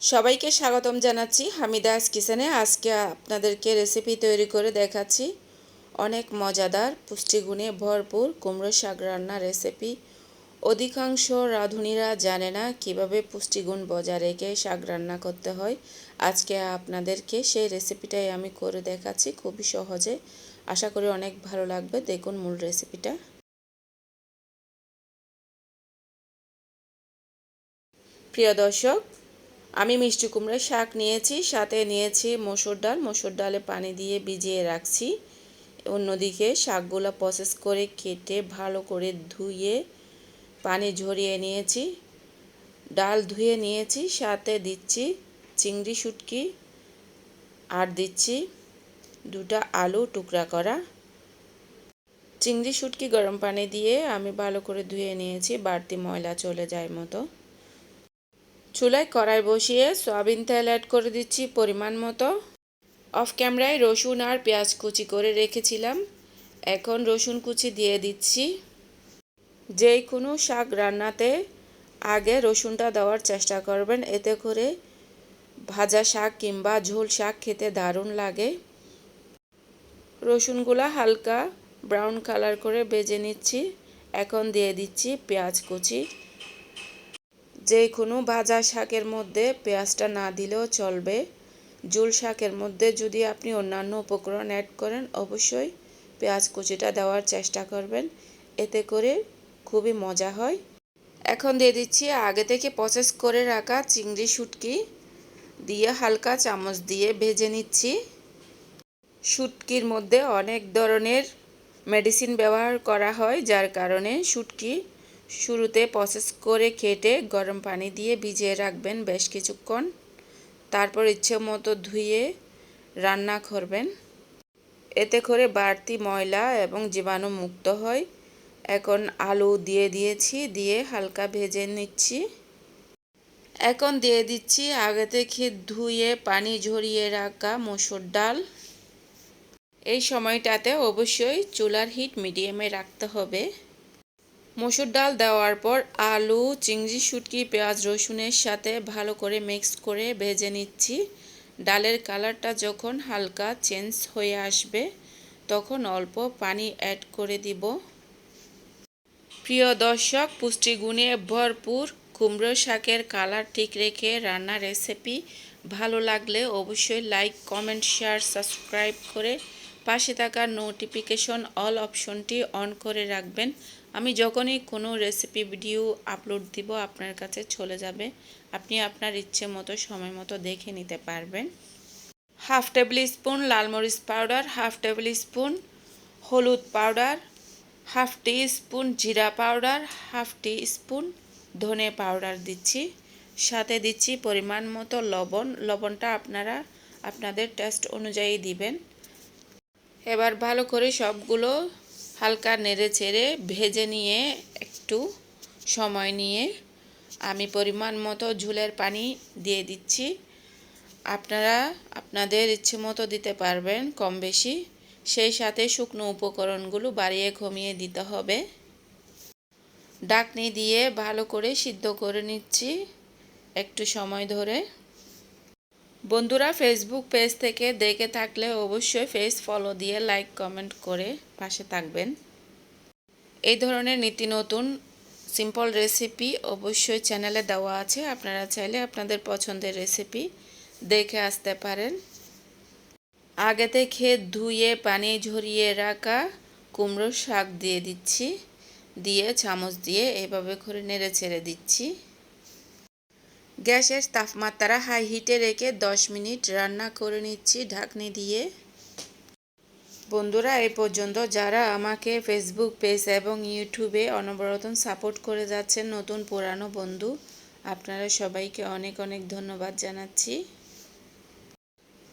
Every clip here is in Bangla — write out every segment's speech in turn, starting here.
সবাইকে স্বাগতম জানাচ্ছি হামিদাস কিচেনে। আজকে আপনাদেরকে রেসিপি তৈরি করে দেখাচ্ছি। অনেক মজাদার, পুষ্টিগুণে ভরপুর কুমড়ো শাক রান্নার রেসিপি অধিকাংশ রাঁধুনিরা জানে না কীভাবে পুষ্টিগুণ বজায় রেখে শাক রান্না করতে হয়। আজকে আপনাদেরকে সেই রেসিপিটাই আমি করে দেখাচ্ছি খুবই সহজে। আশা করি অনেক ভালো লাগবে। দেখুন মূল রেসিপিটা প্রিয় দর্শক আমি মিষ্টি কুমড়োর শাক নিয়েছি, সাথে নিয়েছি মসুর ডাল। মসুর ডালে পানি দিয়ে ভিজিয়ে রাখছি। অন্যদিকে শাকগুলো প্রসেস করে কেটে ভালো করে ধুয়ে পানি ঝরিয়ে নিয়েছি। ডাল ধুয়ে নিয়েছি, সাথে দিচ্ছি চিংড়ি শুটকি আর দিচ্ছি দুটা আলু টুকরা করা। চিংড়ি শুটকি গরম পানি দিয়ে আমি ভালো করে ধুয়ে নিয়েছি, বাড়তি ময়লা চলে যায় মতো। চুলায় কড়াই বসিয়ে সয়াবিন তেল অ্যাড করে দিচ্ছি পরিমাণ মতো। অফ ক্যামেরায় রসুন আর পেঁয়াজ কুচি করে রেখেছিলাম। এখন রসুন কুচি দিয়ে দিচ্ছি। যে কোনো শাক রান্নাতে আগে রসুনটা দেওয়ার চেষ্টা করবেন। এতে করে ভাজা শাক কিংবা ঝোল শাক খেতে দারুণ লাগে। রসুনগুলা হালকা ব্রাউন কালার করে বেজে নিচ্ছি। এখন দিয়ে দিচ্ছি পেঁয়াজ কুচি। যে কোনো ভাজা শাকের মধ্যে পেঁয়াজটা না দিলেও চলবে। জুল শাকের মধ্যে যদি আপনি অন্যান্য উপকরণ অ্যাড করেন, অবশ্যই পেঁয়াজ কুচিটা দেওয়ার চেষ্টা করবেন। এতে করে খুবই মজা হয়। এখন দিয়ে দিচ্ছি আগে থেকে প্রসেস করে রাখা চিংড়ি শুটকি। দিয়ে হালকা চামচ দিয়ে ভেজে নিচ্ছি। শুটকির মধ্যে অনেক ধরনের মেডিসিন ব্যবহার করা হয়, যার কারণে শুটকি শুরুতে প্রসেস করে কেটে গরম পানি দিয়ে ভিজিয়ে রাখবেন বেশ কিছুক্ষণ। তারপর ইচ্ছে মতো ধুয়ে রান্না করবেন। এতে করে বাড়তি ময়লা এবং জীবাণু মুক্ত হয়। এখন আলু দিয়ে দিয়েছি, দিয়ে হালকা ভেজে নিচ্ছি। এখন দিয়ে দিচ্ছি আগে থেকে ধুয়ে পানি ঝরিয়ে রাখা মসুর ডাল। এই সময়টাতে অবশ্যই চুলার হিট মিডিয়ামে রাখতে হবে। মসুর ডাল দেওয়ার পর আলু, চিংড়ি, শুটকি, পেঁয়াজ, রসুনের সাথে ভালো করে মিক্স করে ভেজে নিচ্ছি। ডালের কালারটা যখন হালকা চেঞ্জ হয়ে আসবে, তখন অল্প পানি অ্যাড করে দিব। প্রিয় দর্শক, পুষ্টিগুণে ভরপুর কুমড়ো শাকের কালার ঠিক রেখে রান্নার রেসিপি ভালো লাগলে অবশ্যই লাইক কমেন্ট শেয়ার সাবস্ক্রাইব করে পাশে থাকা নোটিফিকেশন অল অপশনটি অন করে রাখবেন। আমি যখনই কোনো রেসিপি ভিডিও আপলোড দিব, আপনার কাছে চলে যাবে। আপনি আপনার ইচ্ছে মতো, সময় মতো দেখে নিতে পারবেন। হাফ টেবিল স্পুন লাল মরিচ পাউডার হাফ টেবিল স্পুন হলুদ পাউডার হাফ টি স্পুন জিরা পাউডার হাফ টি স্পুন ধনে পাউডার দিচ্ছি। সাথে দিচ্ছি পরিমাণ মতো লবণ। লবণটা আপনারা আপনাদের টেস্ট অনুযায়ী দিবেন। এবার ভালো করে সবগুলো হালকা নেড়ে চেড়ে ভেজে নিয়ে একটু সময় নিয়ে আমি পরিমাণ মতো ঝুলের পানি দিয়ে দিচ্ছি। আপনারা আপনাদের ইচ্ছে মতো দিতে পারবেন কম বেশি। সেই সাথে শুকনো উপকরণগুলো বাড়িয়ে কমিয়ে দিতে হবে। ডাকনি দিয়ে ভালো করে সিদ্ধ করে নিচ্ছি। একটু সময় ধরে বন্ধুরা ফেসবুক পেজ থেকে দেখে থাকলে অবশ্যই পেজ ফলো দিয়ে লাইক কমেন্ট করে পাশে থাকবেন। এই ধরনের নীতি নতুন সিম্পল রেসিপি অবশ্যই চ্যানেলে দেওয়া আছে। আপনারা চাইলে আপনাদের পছন্দের রেসিপি দেখে আসতে পারেন। আগে থেকে ধুয়ে, পানি ঝরিয়ে রাখা কুমড়োর শাক দিয়ে দিচ্ছি। দিয়ে চামচ দিয়ে এইভাবে করে নেড়ে ছেড়ে দিচ্ছি। গ্যাসের তাপমাত্রা হাই হিটে রেখে 10 মিনিট রান্না করে নিচ্ছি ঢাকনি দিয়ে। বন্ধুরা এই পর্যন্ত যারা আমাকে ফেসবুক পেজ এবং ইউটিউবে অনবরত সাপোর্ট করে যাচ্ছেন, নতুন, পুরানো বন্ধু, আপনারা সবাইকে অনেক অনেক ধন্যবাদ জানাচ্ছি।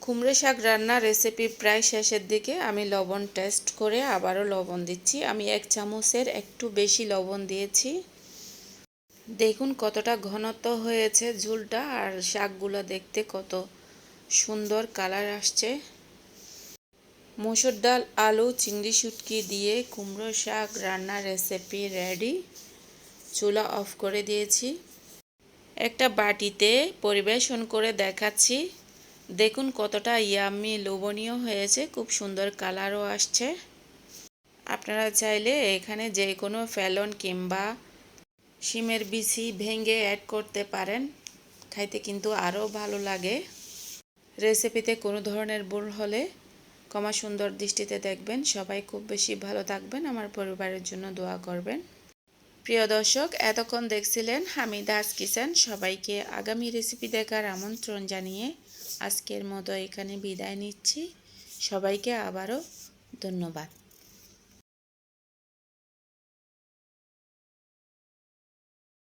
কুমড়ো শাক রান্নার রেসিপি প্রায় শেষের দিকে। আমি লবণ টেস্ট করে আবারও লবণ দিচ্ছি। আমি এক চামচের একটু বেশি লবণ দিয়েছি। দেখুন কতটা ঘনত্ব হয়েছে ঝুলটা আর শাকগুলো দেখতে কত সুন্দর কালার আসছে। মসুর ডাল, আলু, চিংড়ি, শুটকি দিয়ে কুমড়ো শাক রান্নার রেসিপি রেডি চুলা অফ করে দিয়েছি। একটা বাটিতে পরিবেশন করে দেখাচ্ছি। দেখুন কতটা ইয়াম্মি লোভনীয় হয়েছে, খুব সুন্দর কালারও আসছে। আপনারা চাইলে এখানে যে কোনো ফেলন কিংবা শিমের বিচি ভেঙে অ্যাড করতে পারেন। খাইতে কিন্তু আরও ভালো লাগে। রেসিপিতে কোনো ধরনের ভুল হলে কমা সুন্দর দৃষ্টিতে দেখবেন। সবাই খুব বেশি ভালো থাকবেন। আমার পরিবারের জন্য দোয়া করবেন। প্রিয় দর্শক, এতক্ষণ দেখছিলেন হামিদাস কিচেন। সবাইকে আগামী রেসিপি দেখার আমন্ত্রণ জানিয়ে আজকের মতো এখানে বিদায় নিচ্ছি। সবাইকে আবারও ধন্যবাদ।